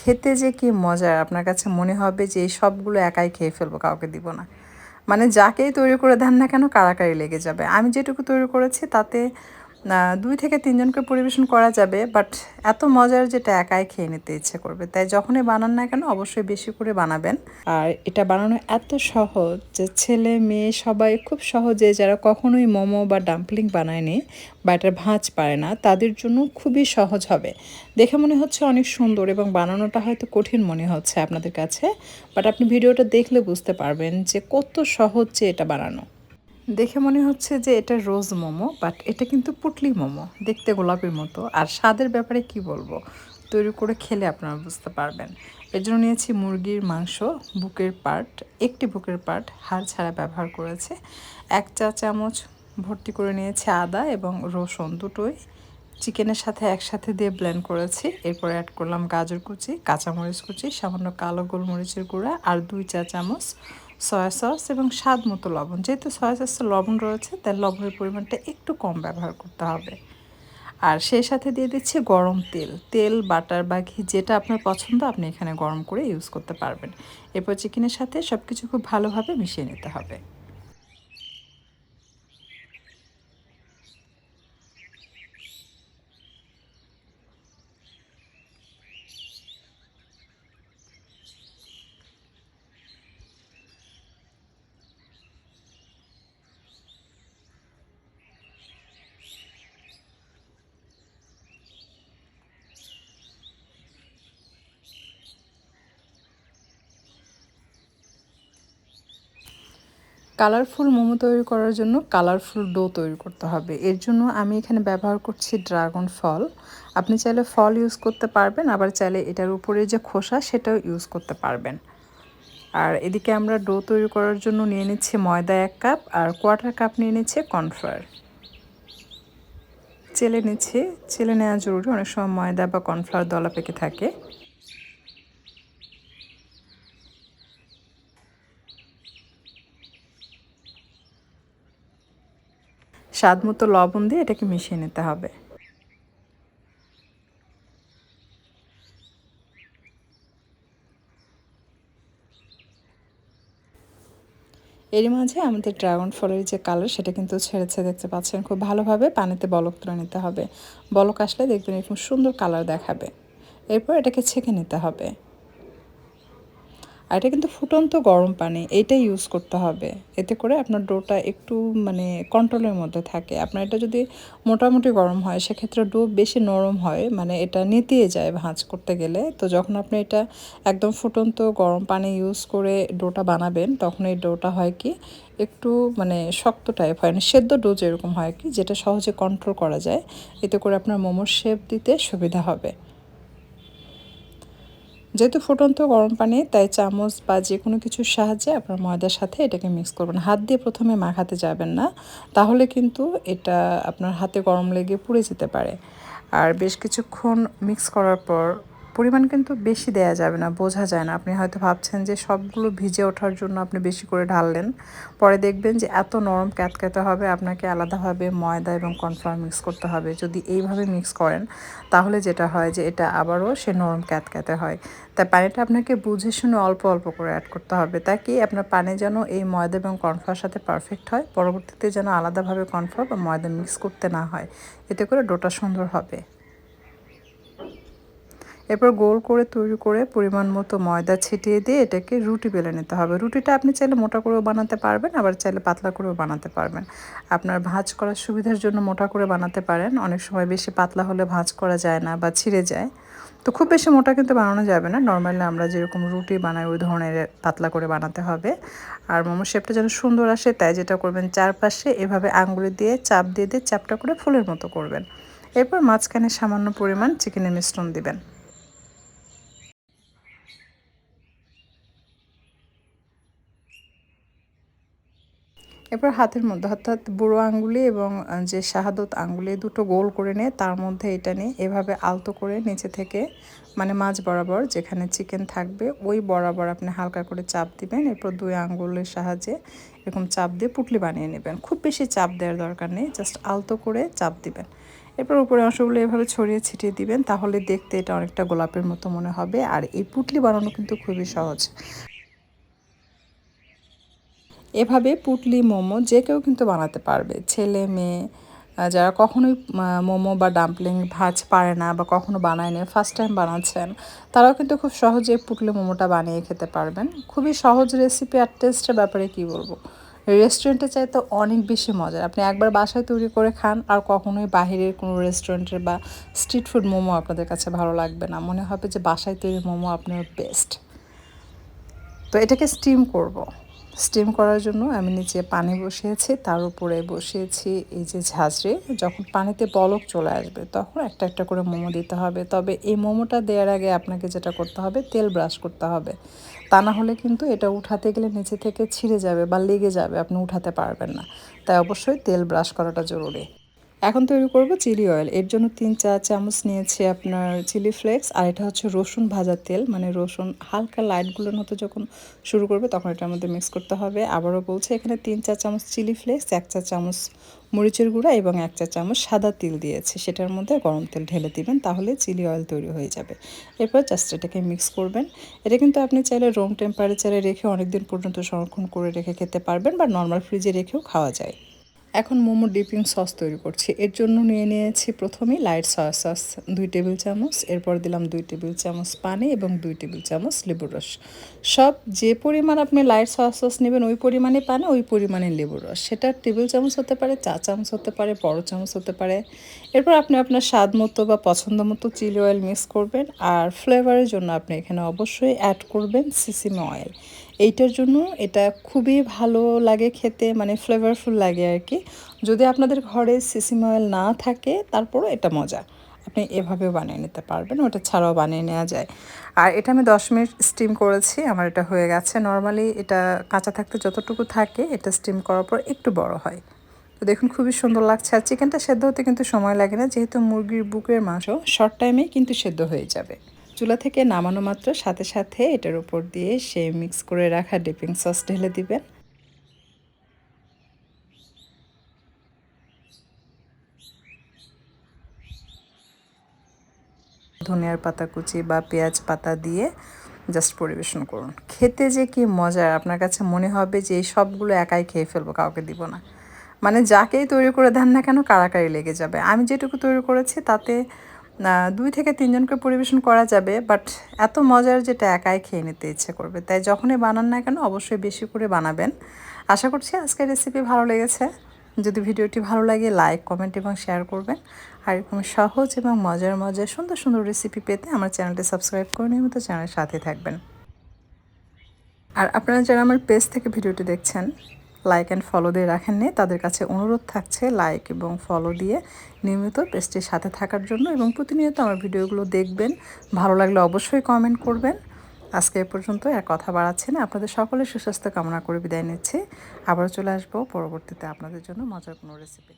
খেতে যে কি মজার আপনার কাছে মনে হবে যে এই সবগুলো একাই খেয়ে ফেলব, কাউকে দিব না। মানে যাকেই তৈরি করে দেন না কেন, কারাকারি লেগে যাবে। আমি যেটুকু তৈরি করেছি তাতে দুই থেকে তিনজনকে পরিবেশন করা যাবে বাট এত মজার যেটা একাই খেয়ে নিতে ইচ্ছে করবে। তাই যখনই বানান না কেন, অবশ্যই বেশি করে বানাবেন। আর এটা বানানো এত সহজ যে ছেলে, মেয়ে সবাই খুব সহজে যারা কখনোই মোমো বা ডাম্পলিং বানায়নি বা এটার ভাঁজ পারে না, তাদের জন্য খুবই সহজ হবে। দেখে মনে হচ্ছে অনেক সুন্দর এবং বানানোটা হয়তো কঠিন মনে হচ্ছে আপনাদের কাছে বাট আপনি ভিডিওটা দেখলে বুঝতে পারবেন যে কত সহজ যে এটা বানানো। দেখে মনে হচ্ছে যে এটা রোজ মোমো, বাট এটা কিন্তু পুটলি মোমো, দেখতে গোলাপের মতো। আর স্বাদের ব্যাপারে কি বলব? তৈরি করে খেলে আপনারা বুঝতে পারবেন। এর জন্য নিয়েছি মুরগির মাংস, বুকের পার্ট, একটি বুকের পার্ট, হাড় ছাড়া ব্যবহার করেছে। এক চা চামচ ভর্তি করে নিয়েছে আদা এবং রসুন দুটোই। চিকেনের সাথে একসাথে দিয়ে ব্লেন্ড করেছি। এরপর অ্যাড করলাম গাজর কুচি, কাঁচামরিচ কুচি, সামান্য কালো গোলমরিচের গুঁড়া আর দুই চা চামচ সয়া সস এবং স্বাদ মতো লবণ। যেহেতু সয়া সসে লবণ রয়েছে তাই লবণের পরিমাণটা একটু কম ব্যবহার করতে হবে। আর সেই সাথে দিয়ে দিচ্ছি গরম তেল। তেল, বাটার বা ঘি, যেটা আপনার পছন্দ, আপনি এখানে গরম করে ইউজ করতে পারবেন। এরপর চিকেনের সাথে সব কিছু খুব ভালোভাবে মিশিয়ে নিতে হবে। কালারফুল মোমো তৈরি করার জন্য কালারফুল ডো তৈরি করতে হবে। এর জন্য আমি এখানে ব্যবহার করছি ড্রাগন ফল। আপনি চাইলে ফল ইউজ করতে পারবেন, আবার চাইলে এটার উপরে যে খোসা সেটাও ইউজ করতে পারবেন। আর এদিকে আমরা ডো তৈরি করার জন্য নিয়ে নিচ্ছি ময়দা এক কাপ, আর কোয়ার্টার কাপ নিয়ে নিচ্ছে কর্নফ্লাওয়ার। চেলে নিচ্ছে, চেলে নেওয়া জরুরি, অনেক সময় ময়দা বা কর্নফ্লাওয়ার দলা পেকে থাকে। স্বাদ মতো লবণ দিয়ে এটাকে মিশিয়ে নিতে হবে। এরই মাঝে আমাদের ড্রাগন ফলের যে কালার সেটা কিন্তু ছেড়েছে, দেখতে পাচ্ছেন? খুব ভালোভাবে পানিতে বলক তুলে নিতে হবে। বলক আসলে দেখবেন এরকম সুন্দর কালার দেখাবে। এরপর এটাকে ছেঁকে নিতে হবে। আর এটা কিন্তু ফুটন্ত গরম পানি, এইটাই ইউজ করতে হবে। এতে করে আপনার ডোটা একটু মানে কন্ট্রোলের মধ্যে থাকে। আপনার এটা যদি মোটামুটি গরম হয়, সেক্ষেত্রে ডো বেশি নরম হয় মানে এটা নেতিয়ে যায় ভাঁজ করতে গেলে। তো যখন আপনি এটা একদম ফুটন্ত গরম পানি ইউজ করে ডোটা বানাবেন, তখন এই ডোটা হয় কি, একটু মানে শক্ত টাইপ হয়। না সেদ্ধ ডো যেরকম হয় কি, যেটা সহজে কন্ট্রোল করা যায়। এতে করে আপনার মোমোর শেপ দিতে সুবিধা হবে। যেহেতু ফুটন্ত গরম পানি, তাই চামচ বা যে কোনো কিছুর সাহায্যে আপনার ময়দার সাথে এটাকে মিক্স করবেন। হাত দিয়ে প্রথমে মাখাতে যাবেন না, তাহলে কিন্তু এটা আপনার হাতে গরম লেগে পুড়ে যেতে পারে। আর বেশ কিছুক্ষণ মিক্স করার পর পরিমাণ কিন্তু বেশি দেয়া যাবে না, বোঝা যায় না। আপনি হয়তো ভাবছেন যে সবগুলো ভিজে ওঠার জন্য আপনি বেশি করে ঢাললেন। পরে দেখবেন যে এত নরম ক্যাতক্যাতে হবে, আপনাকে আলাদাভাবে ময়দা এবং কর্নফ্লাওয়ার মিক্স করতে হবে। যদি এইভাবে মিক্স করেন, তাহলে যেটা হয় যে এটা আবারও সে নরম ক্যাতক্যাতে হয়। তাই পানিটা আপনাকে বুঝে শুনে অল্প অল্প করে অ্যাড করতে হবে তাই আপনার পানি যেন এই ময়দা এবং কর্নফ্লাওয়ার সাথে পারফেক্ট হয়, পরবর্তীতে যেন আলাদাভাবে কর্নফ্লাওয়ার বা ময়দা মিক্স করতে না হয়। এতে করে ডোটা সুন্দর হবে। এরপর গোল করে, তৈরি করে পরিমাণ মতো ময়দা ছিটিয়ে দিয়ে এটাকে রুটি বেলে নিতে হবে। রুটিটা আপনি চাইলে মোটা করেও বানাতে পারবেন, আবার চাইলে পাতলা করেও বানাতে পারবেন। আপনার ভাঁজ করার সুবিধার জন্য মোটা করে বানাতে পারেন। অনেক সময় বেশি পাতলা হলে ভাঁজ করা যায় না বা ছিঁড়ে যায়। তো খুব বেশি মোটা কিন্তু বানানো যাবে না। নর্মালি আমরা যেরকম রুটি বানাই, ওই ধরনের পাতলা করে বানাতে হবে। আর মোমো শেপটা যেন সুন্দর আসে, তাই যেটা করবেন চারপাশে এভাবে আঙ্গুলি দিয়ে চাপ দিয়ে দিয়ে চাপটা করে ফুলের মতো করবেন। এরপর মাঝখানে সামান্য পরিমাণ চিকেনের মিশ্রণ দিবেন। এরপর হাতের মধ্যে, অর্থাৎ বুড়ো আঙ্গুলি এবং যে শাহাদত আঙ্গুলি দুটো গোল করে নিয়ে তার মধ্যে এটা নিয়ে এভাবে আলতো করে নিচে থেকে মানে মাছ বরাবর যেখানে চিকেন থাকবে, ওই বরাবর আপনি হালকা করে চাপ দিবেন। এরপর দুই আঙ্গুলের সাহায্যে এরকম চাপ দিয়ে পুটলি বানিয়ে নেবেন। খুব বেশি চাপ দেওয়ার দরকার নেই, জাস্ট আলতো করে চাপ দিবেন। এরপর উপরে অংশগুলো এভাবে ছড়িয়ে ছিটিয়ে দিবেন, তাহলে দেখতে এটা অনেকটা গোলাপের মতো মনে হবে। আর এই পুটলি বানানো কিন্তু খুবই সহজ। এভাবে পুটলি, মোমো যে কেউ কিন্তু বানাতে পারবে। ছেলে, মেয়ে যারা কখনোই মোমো বা ডাম্পলিং ভাজ পারে না বা কখনো বানায় না ফার্স্ট টাইম বানাচ্ছেন, তারাও কিন্তু খুব সহজে পুটলি, মোমোটা বানিয়ে খেতে পারবেন। খুবই সহজ রেসিপি আর টেস্টের ব্যাপারে কি বলব? রেস্টুরেন্টে চাইতে অনেক বেশি মজার। আপনি একবার বাসায় তৈরি করে খান, আর কখনোই বাহিরের কোনো রেস্টুরেন্টের বা স্ট্রিট ফুড মোমো আপনাদের কাছে ভালো লাগবে না। মনে হবে যে বাসায় তৈরি মোমো আপনার বেস্ট তো এটাকে স্টিম করব। স্টিম করার জন্য আমি নিচে পানি বসিয়েছি, তার উপরে বসিয়েছি এই যে ঝাঁঝরে। যখন পানিতে বলক চলে আসবে তখন একটা একটা করে মোমো দিতে হবে। তবে এই মোমোটা দেওয়ার আগে আপনাকে যেটা করতে হবে, তেল ব্রাশ করতে হবে। তা না হলে কিন্তু এটা উঠাতে গেলে নিচে থেকে ছিঁড়ে যাবে বা লেগে যাবে, আপনি উঠাতে পারবেন না। তাই অবশ্যই তেল ব্রাশ করাটা জরুরি। এখন তৈরি করব চিলি অয়েল এর জন্য তিন চা চামচ নিয়েছি আপনার চিলি ফ্লেক্স আর এটা হচ্ছে রসুন ভাজা তেল। মানে রসুন হালকা লাইটগুলোর মতো যখন শুরু করবে তখন এটার মধ্যে মিক্স করতে হবে। আবারও বলছে, এখানে তিন চা চামচ চিলি ফ্লেক্স এক চা চামচ মরিচের গুঁড়া এবং এক চা চামচ সাদা তিল দিয়েছি। সেটার মধ্যে গরম তেল ঢেলে দিবেন, তাহলে চিলি অয়েল তৈরি হয়ে যাবে। এরপর জাস্ট এটাকে মিক্স করবেন। এটা কিন্তু আপনি চাইলে রুম টেম্পারেচারে রেখে অনেকদিন পর্যন্ত সংরক্ষণ করে রেখে খেতে পারবেন বা নর্মাল ফ্রিজে রেখেও খাওয়া যায়। এখন মোমো ডিপিং সস তৈরি করছি। এর জন্য নিয়ে নিয়েছি প্রথমেই লাইট সয়া সস দুই টেবিল চামচ, এরপর দিলাম দুই টেবিল চামচ পানি এবং দুই টেবিল চামচ লেবুর রস। সব যে পরিমাণ আপনি লাইট সয়া সস নেবেন, ওই পরিমাণে পানি, ওই পরিমাণে লেবুর রস। সেটা টেবিল চামচ হতে পারে, চা চামচ হতে পারে, বড় চামচ হতে পারে। এরপর আপনি আপনার স্বাদ মতো বা পছন্দ মতো চিলি অয়েল মিক্স করবেন। আর ফ্লেভারের জন্য আপনি এখানে অবশ্যই অ্যাড করবেন সিসিম অয়েল এইটার জন্য এটা খুবই ভালো লাগে খেতে মানে ফ্লেভারফুল লাগে আর কি। যদি আপনাদের ঘরে সিসিম অয়েল না থাকে, তারপরও এটা মজা। আপনি এভাবেও বানিয়ে নিতে পারবেন, ওটা ছাড়াও বানিয়ে নেওয়া যায়। আর এটা আমি দশ মিনিট স্টিম করেছি, আমার এটা হয়ে গেছে। নর্মালি এটা কাঁচা থাকতে যতটুকু থাকে, এটা স্টিম করার পর একটু বড় হয়। তো দেখুন, খুবই সুন্দর লাগছে। আর চিকেনটা সেদ্ধ হতে কিন্তু সময় লাগে না, যেহেতু মুরগির বুকের মাংস শর্ট টাইমেই কিন্তু সেদ্ধ হয়ে যাবে। চুলা থেকে নামানো মাত্র, সাথে সাথে এটার উপর দিয়ে সে মিক্স করে রাখা ডিপিং সস ঢেলে দিবেন। ধনিয়ার পাতা কুচি বা পেঁয়াজ পাতা দিয়ে জাস্ট পরিবেশন করুন। খেতে যে কি মজা, আপনার কাছে মনে হবে যে এই সবগুলো একাই খেয়ে ফেলব, কাউকে দিব না। মানে যাকেই তৈরি করে দেন না কেন, কারাকারি লেগে যাবে। আমি যেটুকু তৈরি করেছি তাতে দুই থেকে তিনজনকে পরিবেশন করা যাবে বাট এত মজার যেটা একাই খেয়ে নিতে ইচ্ছে করবে। তাই যখনই বানান না কেন, অবশ্যই বেশি করে বানাবেন। আশা করছি আজকের রেসিপি ভালো লেগেছে। যদি ভিডিওটি ভালো লাগে লাইক কমেন্ট এবং শেয়ার করবেন। আর এরকম সহজ এবং মজার মজার সুন্দর সুন্দর রেসিপি পেতে আমার চ্যানেলটি সাবস্ক্রাইব করে নিয়মিত চ্যানেলের সাথে থাকবেন। আর আপনারা যারা আমার পেজ থেকে ভিডিওটি দেখছেন লাইক অ্যান্ড ফলো দিয়ে রাখেননি। তাদের কাছে অনুরোধ থাকছে লাইক এবং ফলো দিয়ে নিয়মিত পেজটির সাথে থাকার জন্য এবং প্রতিনিয়ত আমার ভিডিওগুলো দেখবেন। ভালো লাগলে অবশ্যই কমেন্ট করবেন। আজকে এ পর্যন্ত আর কথা বাড়াচ্ছি না। আপনাদের সকলের সুস্বাস্থ্য কামনা করে বিদায় নিচ্ছি। আবারও চলে আসব পরবর্তীতে আপনাদের জন্য মজার কোনো রেসিপি